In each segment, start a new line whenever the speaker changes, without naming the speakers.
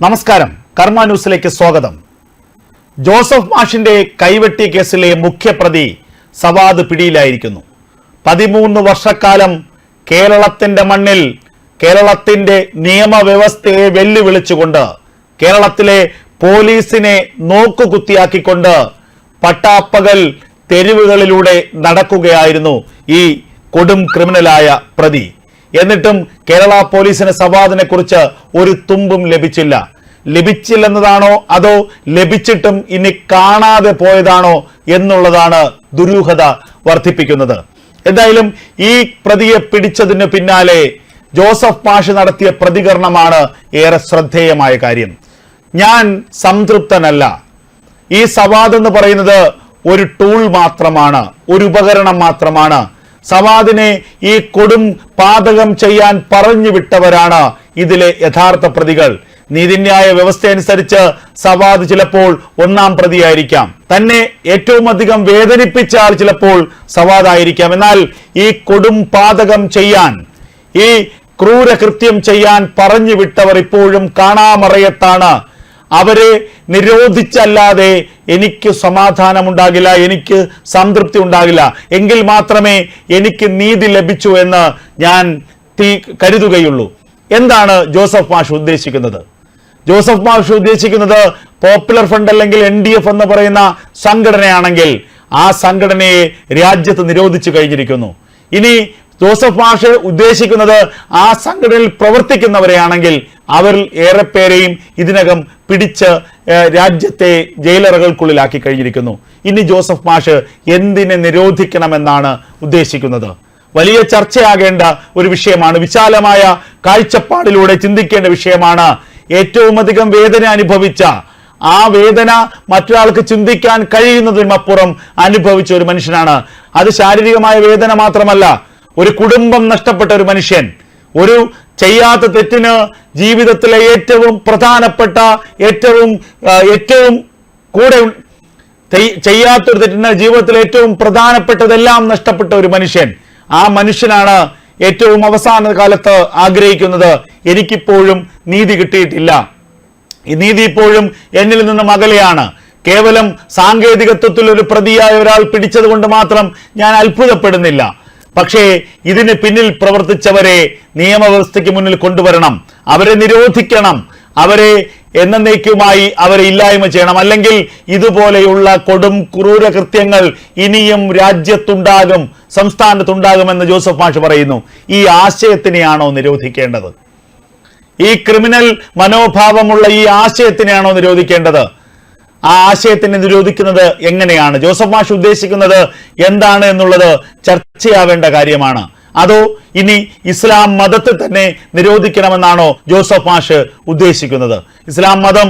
നമസ്കാരം. കർമ്മ ന്യൂസിലേക്ക് സ്വാഗതം. ജോസഫ് മാഷിന്റെ കൈവെട്ടി കേസിലെ മുഖ്യപ്രതി സവാദ് പിടിയിലായിരിക്കുന്നു. പതിമൂന്ന് വർഷക്കാലം കേരളത്തിന്റെ മണ്ണിൽ കേരളത്തിന്റെ നിയമവ്യവസ്ഥയെ വെല്ലുവിളിച്ചുകൊണ്ട് കേരളത്തിലെ പോലീസിനെ നോക്കുകുത്തിയാക്കിക്കൊണ്ട് പട്ടാപ്പകൽ തെരുവുകളിലൂടെ നടക്കുകയായിരുന്നു ഈ കൊടും ക്രിമിനലായ പ്രതി. എന്നിട്ടും കേരള പോലീസിന് സവാദിനെ കുറിച്ച് ഒരു തുമ്പും ലഭിച്ചില്ല. ലഭിച്ചില്ലെന്നതാണോ അതോ ലഭിച്ചിട്ടും ഇനി കാണാതെ പോയതാണോ എന്നുള്ളതാണ് ദുരൂഹത വർദ്ധിപ്പിക്കുന്നത്. എന്തായാലും ഈ പ്രതിയെ പിടിച്ചതിന് പിന്നാലെ ജോസഫ് പാഷ നടത്തിയ പ്രതികരണമാണ് ഏറെ ശ്രദ്ധേയമായ കാര്യം. ഞാൻ സംതൃപ്തനല്ല. ഈ സവാദ് എന്ന് പറയുന്നത് ഒരു ടൂൾ മാത്രമാണ് ഒരു ഉപകരണം മാത്രമാണ്. സവാദിനെ ഈ കൊടും പാതകം ചെയ്യാൻ പറഞ്ഞു വിട്ടവരാണ് ഇതിലെ യഥാർത്ഥ പ്രതികൾ. നീതിന്യായ വ്യവസ്ഥ അനുസരിച്ച് സവാദ് ചിലപ്പോൾ ഒന്നാം പ്രതിയായിരിക്കാം. തന്നെ ഏറ്റവും അധികം വേദനിപ്പിച്ച ആൾ ചിലപ്പോൾ സവാദ് ആയിരിക്കാം എന്നാൽ ഈ കൊടും പാതകം ചെയ്യാൻ ഈ ക്രൂരകൃത്യം ചെയ്യാൻ പറഞ്ഞു വിട്ടവർ ഇപ്പോഴും കാണാമറയത്താണ് അവരെ നിരോധിച്ചല്ലാതെ എനിക്ക് സമാധാനമുണ്ടാകില്ല എനിക്ക് സംതൃപ്തി ഉണ്ടാകില്ല. എങ്കിൽ മാത്രമേ എനിക്ക് നീതി ലഭിച്ചു എന്ന് ഞാൻ തീ കരുതുകയുള്ളൂ. എന്താണ് ജോസഫ് മാഷ് ഉദ്ദേശിക്കുന്നത്? ജോസഫ് മാഷ് ഉദ്ദേശിക്കുന്നത് പോപ്പുലർ ഫ്രണ്ട് അല്ലെങ്കിൽ എൻ ഡി എഫ് എന്ന് പറയുന്ന സംഘടനയാണെങ്കിൽ ആ സംഘടനയെ രാജ്യത്ത് നിരോധിച്ചു കഴിഞ്ഞിരിക്കുന്നു. ഇനി ജോസഫ് മാഷ് ഉദ്ദേശിക്കുന്നത് ആ സംഘടനയിൽ പ്രവർത്തിക്കുന്നവരെയാണെങ്കിൽ അവരിൽ ഏറെ പേരെയും ഇതിനകം പിടിച്ച് രാജ്യത്തെ ജയിലറകൾക്കുള്ളിലാക്കി കഴിഞ്ഞിരിക്കുന്നു. ഇനി ജോസഫ് മാഷ് എന്തിനെ നിരോധിക്കണമെന്നാണ് ഉദ്ദേശിക്കുന്നത്? വലിയ ചർച്ചയാകേണ്ട ഒരു വിഷയമാണ് വിശാലമായ കാഴ്ചപ്പാടിലൂടെ ചിന്തിക്കേണ്ട വിഷയമാണ്. ഏറ്റവും അധികം വേദന അനുഭവിച്ച ആ വേദന മറ്റൊരാൾക്ക് ചിന്തിക്കാൻ കഴിയുന്നതിനപ്പുറം അനുഭവിച്ച ഒരു മനുഷ്യനാണ്. അത് ശാരീരികമായ വേദന മാത്രമല്ല ഒരു കുടുംബം നഷ്ടപ്പെട്ട ഒരു മനുഷ്യൻ ഒരു ചെയ്യാത്ത തെറ്റിന് ജീവിതത്തിലെ ഏറ്റവും പ്രധാനപ്പെട്ട ഏറ്റവും ഏറ്റവും കൂടെ ചെയ്യാത്തൊരു തെറ്റിന് ജീവിതത്തിലെ ഏറ്റവും പ്രധാനപ്പെട്ടതെല്ലാം നഷ്ടപ്പെട്ട ഒരു മനുഷ്യൻ. ആ മനുഷ്യനാണ് ഏറ്റവും അവസാന കാലത്ത് ആഗ്രഹിക്കുന്നത് എനിക്കിപ്പോഴും നീതി കിട്ടിയിട്ടില്ല. ഈ നീതി ഇപ്പോഴും എന്നിൽ നിന്നും അകലെയാണ്. കേവലം സാങ്കേതികത്വത്തിൽ ഒരു പ്രതിയായ ഒരാൾ പിടിച്ചത് കൊണ്ട് മാത്രം ഞാൻ അത്ഭുതപ്പെടുന്നില്ല. പക്ഷേ ഇതിന് പിന്നിൽ പ്രവർത്തിച്ചവരെ നിയമവ്യവസ്ഥയ്ക്ക് മുന്നിൽ കൊണ്ടുവരണം. അവരെ നിരോധിക്കണം. അവരെ എന്നേക്കുമായി അവരെ ഇല്ലായ്മ ചെയ്യണം. അല്ലെങ്കിൽ ഇതുപോലെയുള്ള കൊടും ക്രൂര കൃത്യങ്ങൾ ഇനിയും രാജ്യത്തുണ്ടാകും സംസ്ഥാനത്തുണ്ടാകുമെന്ന് ജോസഫ് മാഷ് പറയുന്നു. ഈ ആശയത്തിനെയാണോ നിരോധിക്കേണ്ടത്? ഈ ക്രിമിനൽ മനോഭാവമുള്ള ഈ ആശയത്തിനെയാണോ നിരോധിക്കേണ്ടത്? ആ ആശയത്തിനെ നിരോധിക്കുന്നത് എങ്ങനെയാണ്? ജോസഫ് മാഷ് ഉദ്ദേശിക്കുന്നത് എന്താണ് എന്നുള്ളത് ചർച്ചയാവേണ്ട കാര്യമാണ്. അതോ ഇനി ഇസ്ലാം മതത്തെ തന്നെ നിരോധിക്കണമെന്നാണോ ജോസഫ് മാഷ് ഉദ്ദേശിക്കുന്നത്? ഇസ്ലാം മതം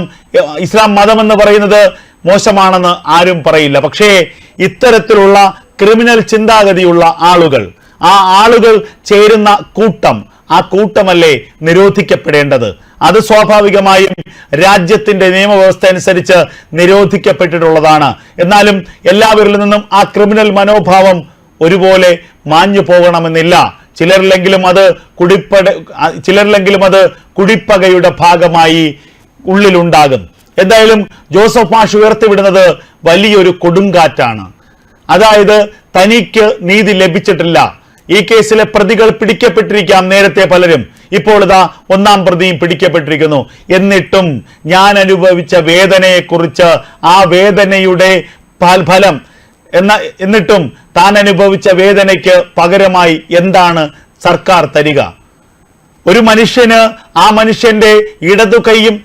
ഇസ്ലാം മതം എന്ന് പറയുന്നത് മോശമാണെന്ന് ആരും പറയില്ല. പക്ഷേ ഇത്തരത്തിലുള്ള ക്രിമിനൽ ചിന്താഗതിയുള്ള ആളുകൾ ആ ആളുകൾ ചേരുന്ന കൂട്ടം ആ കൂട്ടമല്ലേ നിരോധിക്കപ്പെടേണ്ടത്? അത് സ്വാഭാവികമായും രാജ്യത്തിന്റെ നിയമവ്യവസ്ഥ അനുസരിച്ച് നിരോധിക്കപ്പെട്ടിട്ടുള്ളതാണ്. എന്നാലും എല്ലാവരിൽ നിന്നും ആ ക്രിമിനൽ മനോഭാവം ഒരുപോലെ മാഞ്ഞു പോകണമെന്നില്ല. ചിലരിലെങ്കിലും അത് കുടിപ്പട ചിലരിലെങ്കിലും അത് കുടിപ്പകയുടെ ഭാഗമായി ഉള്ളിലുണ്ടാകും. എന്തായാലും ജോസഫ് മാഷ് ഉയർത്തിവിടുന്നത് വലിയൊരു കൊടുങ്കാറ്റാണ്. അതായത് തനിക്ക് നീതി ലഭിച്ചിട്ടില്ല. ഈ കേസിലെ പ്രതികൾ പിടിക്കപ്പെട്ടിരിക്കാം നേരത്തെ പലരും. ഇപ്പോൾ ഇതാ ഒന്നാം പ്രതിയും പിടിക്കപ്പെട്ടിരിക്കുന്നു. എന്നിട്ടും ഞാൻ അനുഭവിച്ച വേദനയെക്കുറിച്ച് ആ വേദനയുടെ ഫലം എന്ന എന്നിട്ടും താൻ അനുഭവിച്ച വേദനയ്ക്ക് പകരമായി എന്താണ് സർക്കാർ തരിക? ഒരു മനുഷ്യന് ആ മനുഷ്യന്റെ ഇടതു കൈയും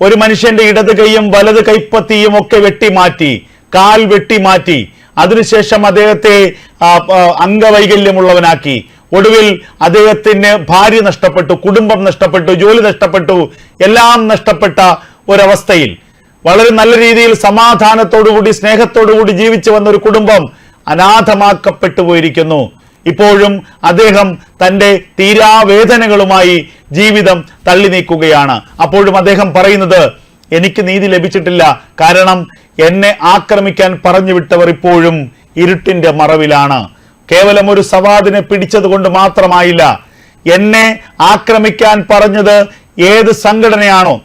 ഒരു മനുഷ്യന്റെ ഇടത് കൈയും വലത് കൈപ്പത്തിയും ഒക്കെ വെട്ടിമാറ്റി കാൽ വെട്ടിമാറ്റി അതിനുശേഷം അദ്ദേഹത്തെ അംഗവൈകല്യമുള്ളവനാക്കി. ഒടുവിൽ അദ്ദേഹത്തിന് ഭാര്യ നഷ്ടപ്പെട്ടു കുടുംബം നഷ്ടപ്പെട്ടു ജോലി നഷ്ടപ്പെട്ടു എല്ലാം നഷ്ടപ്പെട്ട ഒരവസ്ഥയിൽ. വളരെ നല്ല രീതിയിൽ സമാധാനത്തോടുകൂടി സ്നേഹത്തോടുകൂടി ജീവിച്ചു വന്ന ഒരു കുടുംബം അനാഥമാക്കപ്പെട്ടു പോയിരിക്കുന്നു. ഇപ്പോഴും അദ്ദേഹം തന്റെ തീരാവേദനകളുമായി ജീവിതം തള്ളി നീക്കുകയാണ് അപ്പോഴും അദ്ദേഹം പറയുന്നത് എനിക്ക് നീതി ലഭിച്ചിട്ടില്ല. കാരണം എന്നെ ആക്രമിക്കാൻ പറഞ്ഞു വിട്ടവർ ഇപ്പോഴും ഇരുട്ടിന്റെ മറവിലാണ്. കേവലം ഒരു സവാദിനെ പിടിച്ചത് കൊണ്ട് മാത്രമായില്ല എന്നെ ആക്രമിക്കാൻ പറഞ്ഞത് ഏത് സംഘടനയാണോ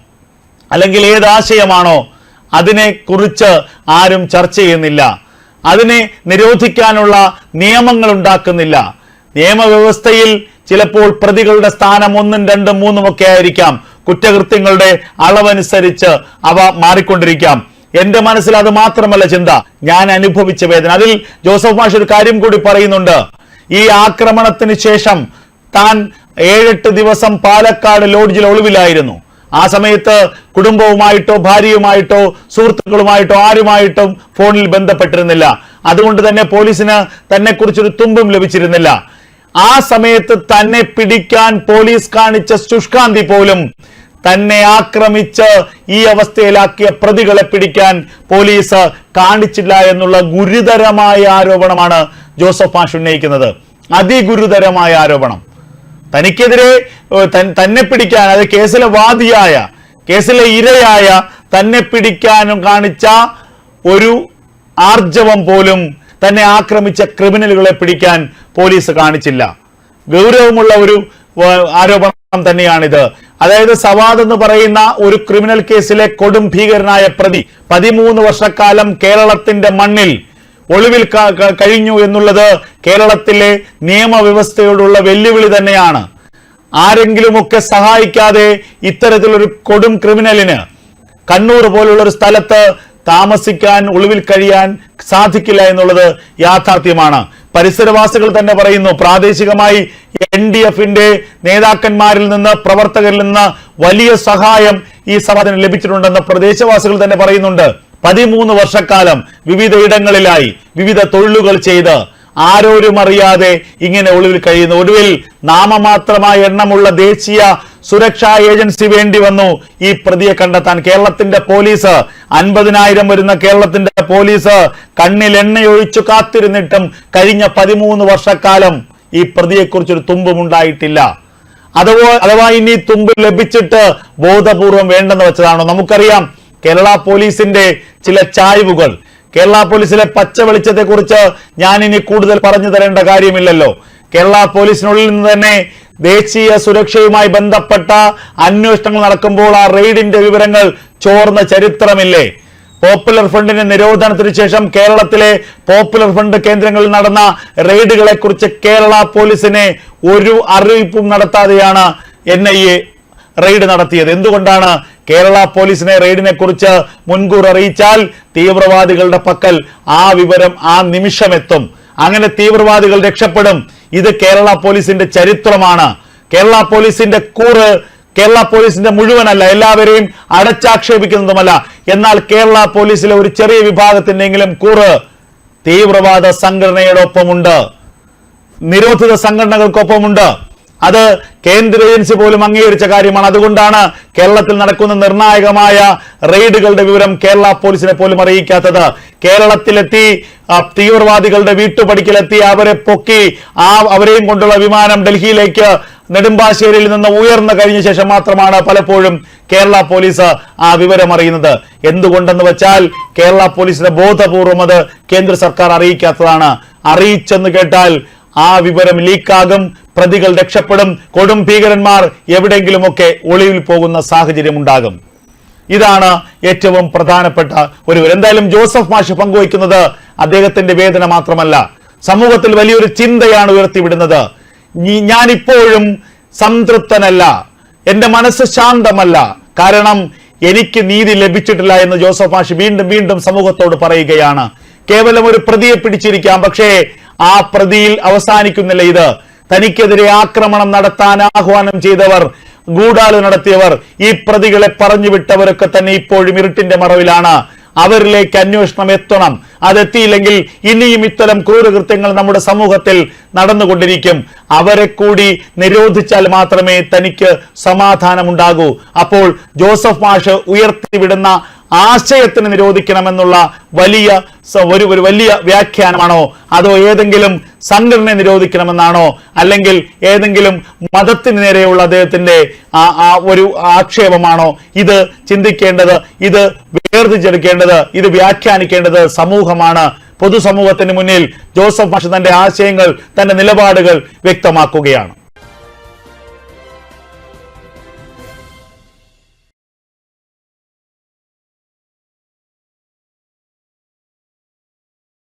അല്ലെങ്കിൽ ഏത് ആശയമാണോ അതിനെ കുറിച്ച് ആരും ചർച്ച ചെയ്യുന്നില്ല. അതിനെ നിരോധിക്കാനുള്ള നിയമങ്ങൾ ഉണ്ടാക്കുന്നില്ല. നിയമവ്യവസ്ഥയിൽ ചിലപ്പോൾ പ്രതികളുടെ സ്ഥാനം ഒന്നും രണ്ടും മൂന്നും ഒക്കെ ആയിരിക്കാം. കുറ്റകൃത്യങ്ങളുടെ അളവനുസരിച്ച് അവ മാറിക്കൊണ്ടിരിക്കാം. എന്റെ മനസ്സിൽ അത് മാത്രമല്ല ചിന്ത. ഞാൻ അനുഭവിച്ച വേദന. അതിൽ ജോസഫ് മാഷ് ഒരു കാര്യം കൂടി പറയുന്നുണ്ട്. ഈ ആക്രമണത്തിന് ശേഷം താൻ ഏഴെട്ട് ദിവസം പാലക്കാട് ലോഡ്ജിൽ ഒളിവിലായിരുന്നു. ആ സമയത്ത് കുടുംബവുമായിട്ടോ ഭാര്യയുമായിട്ടോ സുഹൃത്തുക്കളുമായിട്ടോ ആരുമായിട്ടും ഫോണിൽ ബന്ധപ്പെട്ടിരുന്നില്ല. അതുകൊണ്ട് തന്നെ പോലീസിന് തന്നെ കുറിച്ചൊരു തുമ്പും ലഭിച്ചിരുന്നില്ല. ആ സമയത്ത് തന്നെ പിടിക്കാൻ പോലീസ് കാണിച്ച ശുഷ്കാന്തി പോലും തന്നെ ആക്രമിച്ച് ഈ അവസ്ഥയിലാക്കിയ പ്രതികളെ പിടിക്കാൻ പോലീസ് കാണിച്ചില്ല എന്നുള്ള ഗുരുതരമായ ആരോപണമാണ് ജോസഫ് മാഷ് ഉന്നയിക്കുന്നത്. അതിഗുരുതരമായ ആരോപണം. തനിക്കെതിരെ തന്നെ പിടിക്കാൻ അത് കേസിലെ വാദിയായ കേസിലെ ഇരയായ തന്നെ പിടിക്കാനും കാണിച്ച ഒരു ആർജവം പോലും തന്നെ ആക്രമിച്ച ക്രിമിനലുകളെ പിടിക്കാൻ പോലീസ് കാണിച്ചില്ല. ഗൗരവമുള്ള ഒരു ആരോപണം തന്നെയാണിത്. അതായത് സവാദ് എന്ന് പറയുന്ന ഒരു ക്രിമിനൽ കേസിലെ കൊടും ഭീകരനായ പ്രതി പതിമൂന്ന് വർഷക്കാലം കേരളത്തിന്റെ മണ്ണിൽ ഒളിവിൽ കഴിഞ്ഞു എന്നുള്ളത് കേരളത്തിലെ നിയമവ്യവസ്ഥയോടുള്ള വെല്ലുവിളി തന്നെയാണ്. ആരെങ്കിലുമൊക്കെ സഹായിക്കാതെ ഇത്തരത്തിലൊരു കൊടും ക്രിമിനലിന് കണ്ണൂർ പോലുള്ള ഒരു സ്ഥലത്ത് താമസിക്കാൻ ഒളിവിൽ കഴിയാൻ സാധിക്കില്ല എന്നുള്ളത് യാഥാർത്ഥ്യമാണ്. പരിസരവാസികൾ തന്നെ പറയുന്നു പ്രാദേശികമായി എൻ ഡി എഫിന്റെ നേതാക്കന്മാരിൽ നിന്ന് പ്രവർത്തകരിൽ നിന്ന് വലിയ സഹായം ഈ സഭത്തിന് ലഭിച്ചിട്ടുണ്ടെന്ന് പ്രദേശവാസികൾ തന്നെ പറയുന്നുണ്ട്. പതിമൂന്ന് വർഷക്കാലം വിവിധ ഇടങ്ങളിലായി വിവിധ തൊഴിലുകൾ ചെയ്ത് ആരോരും അറിയാതെ ഇങ്ങനെ ഒളിവിൽ കഴിയുന്നു. ഒടുവിൽ നാമമാത്രമായ എണ്ണമുള്ള ദേശീയ സുരക്ഷാ ഏജൻസി വേണ്ടി വന്നു. ഈ പ്രതിയെ കണ്ടെത്താൻ കേരളത്തിന്റെ പോലീസ് അൻപതിനായിരം വരുന്ന കേരളത്തിന്റെ പോലീസ് കണ്ണിൽ എണ്ണയൊഴിച്ചു കാത്തിരുന്നിട്ടും കഴിഞ്ഞ പതിമൂന്ന് വർഷക്കാലം ഈ പ്രതിയെക്കുറിച്ചൊരു തുമ്പും ഉണ്ടായിട്ടില്ല. അഥവാ അഥവാ ഇനി തുമ്പ് ലഭിച്ചിട്ട് ബോധപൂർവം വേണ്ടെന്ന് വെച്ചതാണോ? നമുക്കറിയാം കേരള പോലീസിന്റെ ചില ചായ്വുകൾ. കേരള പോലീസിലെ പച്ച വെളിച്ചത്തെ കുറിച്ച് ഞാൻ ഇനി കൂടുതൽ പറഞ്ഞു തരേണ്ട കാര്യമില്ലല്ലോ. കേരള പോലീസിനുള്ളിൽ നിന്ന് തന്നെ ദേശീയ സുരക്ഷയുമായി ബന്ധപ്പെട്ട അന്വേഷണങ്ങൾ നടക്കുമ്പോൾ ആ റെയ്ഡിന്റെ വിവരങ്ങൾ ചോർന്ന ചരിത്രമില്ലേ? പോപ്പുലർ ഫ്രണ്ടിന്റെ നിരോധനത്തിന് ശേഷം കേരളത്തിലെ പോപ്പുലർ ഫ്രണ്ട് കേന്ദ്രങ്ങളിൽ നടന്ന റെയ്ഡുകളെ കുറിച്ച് കേരള പോലീസിനെ ഒരു അറിയിപ്പും നടത്താതെയാണ് എൻ റെയ്ഡ് നടത്തിയത്. എന്തുകൊണ്ടാണ് കേരള പോലീസിനെ റെയ്ഡിനെ കുറിച്ച് മുൻകൂർ അറിയിച്ചാൽ തീവ്രവാദികളുടെ പക്കൽ ആ വിവരം ആ നിമിഷമെത്തും അങ്ങനെ തീവ്രവാദികൾ രക്ഷപ്പെടും. ഇത് കേരള പോലീസിന്റെ ചരിത്രമാണ്. കേരള പോലീസിന്റെ കൂറ് കേരള പോലീസിന്റെ മുഴുവനല്ല എല്ലാവരെയും അടച്ചാക്ഷേപിക്കുന്നതുമല്ല. എന്നാൽ കേരള പോലീസിലെ ഒരു ചെറിയ വിഭാഗത്തിന്റെങ്കിലും കൂറ് തീവ്രവാദ സംഘടനയോടൊപ്പമുണ്ട്. നിരോധിത സംഘടനകൾക്കൊപ്പമുണ്ട്. അത് കേന്ദ്ര ഏജൻസി പോലും അംഗീകരിച്ച കാര്യമാണ്. അതുകൊണ്ടാണ് കേരളത്തിൽ നടക്കുന്ന നിർണായകമായ റെയ്ഡുകളുടെ വിവരം കേരള പോലീസിനെ പോലും അറിയിക്കാത്തത്. കേരളത്തിലെത്തി തീവ്രവാദികളുടെ വീട്ടുപടിക്കലെത്തി അവരെ പൊക്കി ആ അവരെയും കൊണ്ടുള്ള വിമാനം ഡൽഹിയിലേക്ക് നെടുമ്പാശ്ശേരിയിൽ നിന്ന് ഉയർന്നു കഴിഞ്ഞ ശേഷം മാത്രമാണ് പലപ്പോഴും കേരള പോലീസ് ആ വിവരം അറിയുന്നത്. എന്തുകൊണ്ടെന്ന് വെച്ചാൽ കേരള പോലീസിന്റെ ബോധപൂർവം അത് കേന്ദ്ര സർക്കാർ അറിയിക്കാത്തതാണ്. അറിയിച്ചെന്ന് കേട്ടാൽ ആ വിവരം ലീക്കാകും പ്രതികൾ രക്ഷപ്പെടും കൊടും ഭീകരന്മാർ എവിടെയെങ്കിലുമൊക്കെ ഒളിവിൽ പോകുന്ന സാഹചര്യം ഉണ്ടാകും. ഇതാണ് ഏറ്റവും പ്രധാനപ്പെട്ട ഒരു എന്തായാലും ജോസഫ് മാഷ് പങ്കുവയ്ക്കുന്നത് അദ്ദേഹത്തിന്റെ വേദന മാത്രമല്ല. സമൂഹത്തിൽ വലിയൊരു ചിന്തയാണ് ഉയർത്തിവിടുന്നത്. ഞ- ഞാനിപ്പോഴും സംതൃപ്തനല്ല. എന്റെ മനസ്സ് ശാന്തമല്ല. കാരണം എനിക്ക് നീതി ലഭിച്ചിട്ടില്ല എന്ന് ജോസഫ് മാഷി വീണ്ടും വീണ്ടും സമൂഹത്തോട് പറയുകയാണ്. കേവലം ഒരു പ്രതിയെ പിടിച്ചിരിക്കാം. പക്ഷേ ആ പ്രതിയിൽ അവസാനിക്കുന്നില്ല ഇത്. തനിക്കെതിരെ ആക്രമണം നടത്താൻ ആഹ്വാനം ചെയ്തവർ ഗൂഢാലു നടത്തിയവർ ഈ പ്രതികളെ പറഞ്ഞു വിട്ടവരൊക്കെ തന്നെ ഇപ്പോഴും ഇരുട്ടിന്റെ മറവിലാണ്. അവരിലേക്ക് അന്വേഷണം എത്തണം. അതെത്തിയില്ലെങ്കിൽ ഇനിയും ഇത്തരം ക്രൂരകൃത്യങ്ങൾ നമ്മുടെ സമൂഹത്തിൽ നടന്നുകൊണ്ടിരിക്കും. അവരെ കൂടി നിരോധിച്ചാൽ മാത്രമേ തനിക്ക് സമാധാനമുണ്ടാകൂ. അപ്പോൾ ജോസഫ് മാഷ് ഉയർത്തിവിടുന്ന ആശയത്തിന് നിരോധിക്കണമെന്നുള്ള വലിയ ഒരു ഒരു വലിയ വ്യാഖ്യാനമാണോ? അതോ ഏതെങ്കിലും സംഘടനയെ നിരോധിക്കണമെന്നാണോ? അല്ലെങ്കിൽ ഏതെങ്കിലും മതത്തിന് നേരെയുള്ള അദ്ദേഹത്തിന്റെ ഒരു ആക്ഷേപമാണോ? ഇത് ചിന്തിക്കേണ്ടത് ഇത് വേർതിരിച്ചെടുക്കേണ്ടത് ഇത് വ്യാഖ്യാനിക്കേണ്ടത് സമൂഹമാണ്. പൊതുസമൂഹത്തിന് മുന്നിൽ ജോസഫ് മാഷ് തന്റെ ആശയങ്ങൾ തന്റെ നിലപാടുകൾ വ്യക്തമാക്കുകയാണ്.